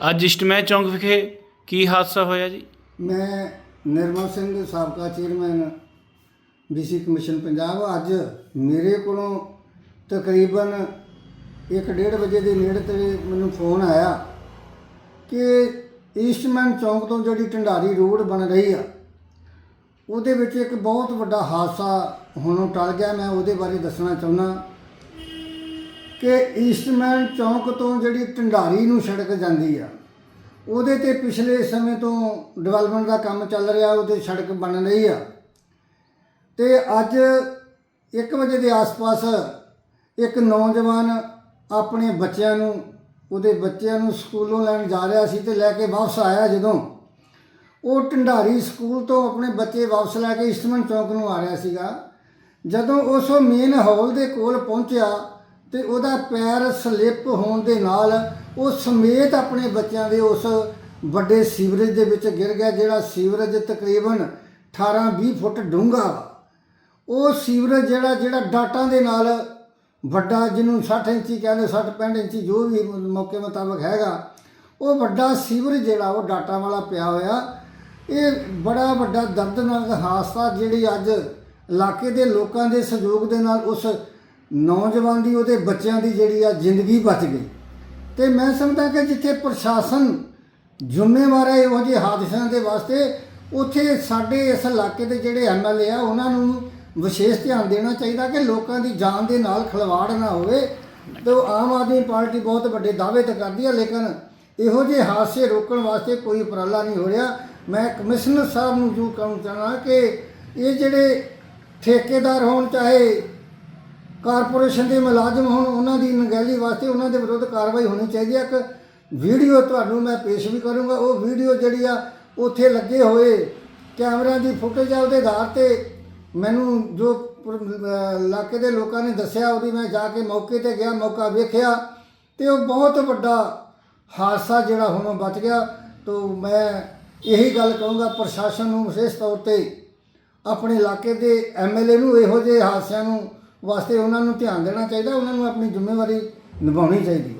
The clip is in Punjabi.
ਅੱਜ ਇਸ਼ਟਮੈ ਚੌਂਕ ਵਿਖੇ ਕੀ ਹਾਦਸਾ ਹੋਇਆ ਜੀ? ਮੈਂ ਨਿਰਮਲ ਸਿੰਘ, ਸਾਬਕਾ ਚੇਅਰਮੈਨ ਬੀਸੀ ਕਮਿਸ਼ਨ ਪੰਜਾਬ। ਅੱਜ ਮੇਰੇ ਕੋਲੋਂ ਤਕਰੀਬਨ 1:30 ਵਜੇ ਦੇ ਨੇੜੇ ਤੇ ਮੈਨੂੰ ਫੋਨ ਆਇਆ ਕਿ ਈਸਟਮੈਨ ਚੌਂਕ ਤੋਂ ਜਿਹੜੀ ਢੰਡਾਰੀ ਰੋਡ ਬਣ ਰਹੀ ਆ, ਉਹਦੇ ਵਿੱਚ ਇੱਕ ਬਹੁਤ ਵੱਡਾ ਹਾਦਸਾ ਹੁਣੋਂ ਟਲ ਗਿਆ। ਮੈਂ ਉਹਦੇ ਬਾਰੇ ਦੱਸਣਾ ਚਾਹੁੰਦਾ ਕਿ ਈਸਟਮੈਨ ਚੌਂਕ ਤੋਂ ਜਿਹੜੀ ਢੰਡਾਰੀ ਨੂੰ ਸੜਕ ਜਾਂਦੀ ਆ, ਉਹਦੇ ਤੇ ਪਿਛਲੇ ਸਮੇਂ ਤੋਂ ਡਿਵੈਲਪਮੈਂਟ ਦਾ ਕੰਮ ਚੱਲ ਰਿਹਾ, ਉਹਦੇ ਸੜਕ ਬਣ ਰਹੀ ਆ। ਤੇ ਅੱਜ 1 ਵਜੇ ਦੇ ਆਸ-ਪਾਸ ਇੱਕ ਨੌਜਵਾਨ ਆਪਣੇ ਬੱਚਿਆਂ ਨੂੰ, ਉਹਦੇ ਬੱਚਿਆਂ ਨੂੰ ਸਕੂਲੋਂ ਲੈਣ ਜਾ ਰਿਹਾ ਸੀ ਤੇ ਲੈ ਕੇ ਵਾਪਸ ਆਇਆ ਜਦੋਂ। ਉਹ ਢੰਡਾਰੀ ਸਕੂਲ ਤੋਂ ਆਪਣੇ ਬੱਚੇ ਵਾਪਸ ਲੈ ਕੇ ਇਸਟਮਨ ਚੌਂਕ ਨੂੰ ਆ ਰਿਹਾ ਸੀਗਾ। ਜਦੋਂ ਉਸ ਮੇਨ ਹਾਲ ਦੇ ਕੋਲ ਪਹੁੰਚਿਆ ਤੇ ਉਹਦਾ ਪੈਰ ਸਲਿੱਪ ਹੋਣ ਦੇ ਨਾਲ ਉਹ ਸਮੇਤ ਆਪਣੇ ਬੱਚਿਆਂ ਦੇ ਉਸ ਵੱਡੇ ਸੀਵਰੇਜ ਦੇ ਵਿੱਚ ਗਿਰ ਗਿਆ, ਜਿਹੜਾ ਸੀਵਰੇਜ ਤਕਰੀਬਨ 18-20 ਫੁੱਟ ਡੂੰਘਾ ਉਹ ਸੀਵਰੇਜ ਜਿਹੜਾ ਜਿਹੜਾ ਡਾਟਾਂ ਦੇ ਨਾਲ ਵੱਡਾ, ਜਿਹਨੂੰ 60 ਇੰਚੀ ਕਹਿੰਦੇ 60 65 ਇੰਚੀ ਜੋ ਵੀ ਮੌਕੇ ਮੁਤਾਬਕ ਹੈਗਾ, ਉਹ ਵੱਡਾ ਸੀਵਰੇਜ ਜਿਹੜਾ, ਉਹ ਡਾਟਾ ਵਾਲਾ ਪਿਆ ਹੋਇਆ। ਇਹ ਬੜਾ ਵੱਡਾ ਦਰਦਨਾਕ ਹਾਦਸਾ, ਜਿਹੜੀ ਅੱਜ ਇਲਾਕੇ ਦੇ ਲੋਕਾਂ ਦੇ ਸਹਿਯੋਗ ਦੇ ਨਾਲ ਉਸ ਨੌਜਵਾਨ ਦੀ ਉਹਦੇ ਬੱਚਿਆਂ ਦੀ ਜਿਹੜੀ ਆ ਜ਼ਿੰਦਗੀ ਬਚ ਗਈ। ਤੇ ਮੈਂ ਸਮਝਦਾ ਕਿ ਜਿੱਥੇ ਪ੍ਰਸ਼ਾਸਨ ਜ਼ਿੰਮੇਵਾਰ ਹੈ ਇਹੋ ਜਿਹੇ ਹਾਦਸਿਆਂ ਦੇ ਵਾਸਤੇ, ਉੱਥੇ ਸਾਡੇ ਇਸ ਇਲਾਕੇ ਦੇ ਜਿਹੜੇ ਐਮਐਲਏ ਆ, ਉਹਨਾਂ ਨੂੰ ਵਿਸ਼ੇਸ਼ ਧਿਆਨ ਦੇਣਾ ਚਾਹੀਦਾ ਕਿ ਲੋਕਾਂ ਦੀ ਜਾਨ ਦੇ ਨਾਲ ਖਿਲਵਾੜ ਨਾ ਹੋਵੇ। ਤੇ ਉਹ ਆਮ ਆਦਮੀ ਪਾਰਟੀ ਬਹੁਤ ਵੱਡੇ ਦਾਅਵੇ ਤਾਂ ਕਰਦੀ ਹੈ ਲੇਕਿਨ ਇਹੋ ਜਿਹੇ ਹਾਦਸੇ ਰੋਕਣ ਵਾਸਤੇ ਕੋਈ ਉਪਰਾਲਾ ਨਹੀਂ ਹੋ ਰਿਹਾ। ਮੈਂ ਕਮਿਸ਼ਨਰ ਸਾਹਿਬ ਨੂੰ ਜੋ ਕਹਿਣਾ ਚਾਹਣਾ ਕਿ ਇਹ ਜਿਹੜੇ ਠੇਕੇਦਾਰ ਹੋਣ, ਚਾਹੇ ਕਾਰਪੋਰੇਸ਼ਨ ਦੇ ਮੁਲਾਜ਼ਮ ਹੋਣ, ਉਹਨਾਂ ਦੀ ਨਗਹਿਲੀ ਵਾਸਤੇ ਉਹਨਾਂ ਦੇ ਵਿਰੁੱਧ ਕਾਰਵਾਈ ਹੋਣੀ ਚਾਹੀਦੀ ਹੈ। ਇੱਕ ਵੀਡੀਓ ਤੁਹਾਨੂੰ ਮੈਂ ਪੇਸ਼ ਵੀ ਕਰੂੰਗਾ। ਉਹ ਵੀਡੀਓ ਜਿਹੜੀ ਆ, ਉੱਥੇ ਲੱਗੇ ਹੋਏ ਕੈਮਰਿਆਂ ਦੀ ਫੁਟੇਜ ਆ, ਉਹਦੇ ਆਧਾਰ ਤੇ ਮੈਨੂੰ ਜੋ ਇਲਾਕੇ ਦੇ ਲੋਕਾਂ ਨੇ ਦੱਸਿਆ, ਉਹਦੀ ਮੈਂ ਜਾ ਕੇ ਮੌਕੇ ਤੇ ਗਿਆ, ਮੌਕਾ ਵੇਖਿਆ ਤੇ ਉਹ ਬਹੁਤ ਵੱਡਾ ਹਾਦਸਾ ਜਿਹੜਾ ਹੁਣ ਉਹ ਬਚ ਗਿਆ। ਤੋਂ ਮੈਂ ਇਹੀ ਗੱਲ ਕਹੂੰਗਾ, ਪ੍ਰਸ਼ਾਸਨ ਨੂੰ ਵਿਸ਼ੇਸ਼ ਤੌਰ ਤੇ ਆਪਣੇ ਇਲਾਕੇ ਦੇ ਐਮਐਲਏ ਨੂੰ ਇਹੋ ਜਿਹੇ ਹਾਦਸਿਆਂ ਨੂੰ ਵਾਸਤੇ ਉਹਨਾਂ ਨੂੰ ਧਿਆਨ ਦੇਣਾ ਚਾਹੀਦਾ ਉਹਨਾਂ ਨੂੰ ਆਪਣੀ ਜ਼ਿੰਮੇਵਾਰੀ ਨਿਭਾਉਣੀ ਚਾਹੀਦੀ ਹੈ।